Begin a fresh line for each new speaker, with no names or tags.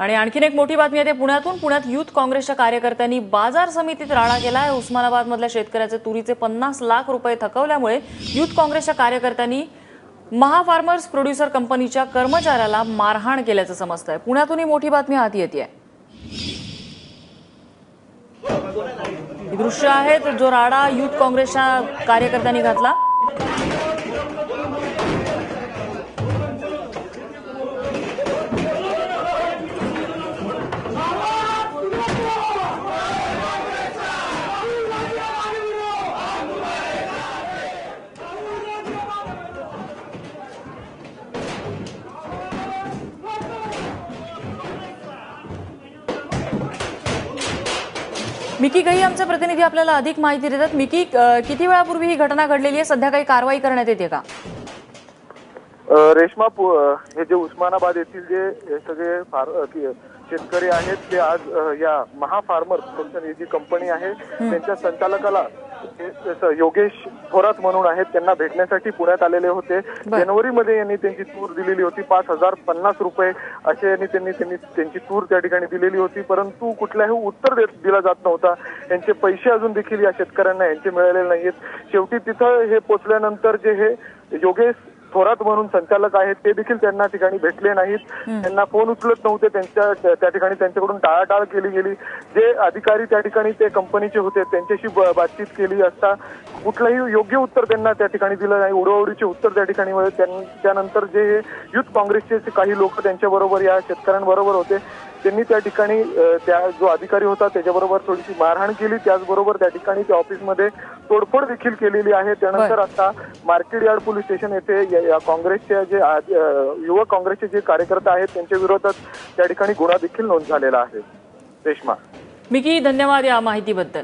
आणि आणखीन एक मोठी बातमी आहे पुण्यातून. पुण्यात युथ काँग्रेसच्या कार्यकर्त्यांनी बाजार समितीत राडा आहे उस्मानाबादमधल्या शेतकऱ्याचे तुरीचे पन्नास लाख रुपये थकवल्यामुळे युथ काँग्रेसच्या कार्यकर्त्यांनी महाफार्मर्स प्रोड्युसर कंपनीच्या कर्मचाऱ्याला मारहाण केल्याचं समजतंय. पुण्यातून ही मोठी बातमी हाती येते दृश्य आहेत जो राडा युथ काँग्रेसच्या कार्यकर्त्यांनी घातला. मिकी गही आमचे प्रतिनिधी आपल्याला अधिक माहिती देतात. मिकी किती वेळापूर्वी ही घटना घडलेली आहे? सध्या काही कारवाई करण्यात येते का?
रेश्मा हे जे उस्मानाबाद येथील जे हे सगळे फार शेतकरी आहेत ते आज या महाफार्मर जी कंपनी आहे. त्यांच्या संचालकाला योगेश थोरात म्हणून आहेत त्यांना भेटण्यासाठी पुण्यात आलेले होते. जानेवारीमध्ये यांनी त्यांची तूर दिलेली होती. पाच हजार पन्नास रुपये असे यांनी त्यांनी त्यांनी त्यांची तूर त्या ठिकाणी दिलेली होती. परंतु कुठल्याही उत्तर देत दिला जात नव्हता. यांचे पैसे अजून देखील या शेतकऱ्यांना यांचे मिळालेले नाहीत शेवटी तिथं हे पोचल्यानंतर जे हे योगेश थोरात म्हणून संचालक आहेत ते देखील त्यांना ठिकाणी भेटले नाहीत. त्यांना फोन उचलत नव्हते त्यांच्या त्या- ठिकाणी त्यांच्याकडून टाळाटाळ केली गेली. जे अधिकारी त्या ठिकाणी ते कंपनीचे होते त्यांच्याशी बातचीत केली असता कुठलंही योग्य उत्तर त्यांना त्या ठिकाणी दिलं नाही. उडवाउडीचे उत्तर त्या ठिकाणी त्यानंतर जे युथ काँग्रेसचे काही लोक त्यांच्याबरोबर या शेतकऱ्यांबरोबर होते त्यांनी त्या ठिकाणी त्या जो अधिकारी होता त्याच्याबरोबर थोडीशी मारहाण केली. त्याचबरोबर त्या ठिकाणी त्या ऑफिसमध्ये तोडफोड देखील केलेली आहे. त्यानंतर आता मार्केट यार्ड पोलीस स्टेशन येथे या- काँग्रेसच्या जे युवक काँग्रेसचे जे कार्यकर्ते आहेत त्यांच्या विरोधात त्या ठिकाणी गुन्हा देखील नोंद झालेला आहे. रेश्मा.
मिकी धन्यवाद या माहितीबद्दल.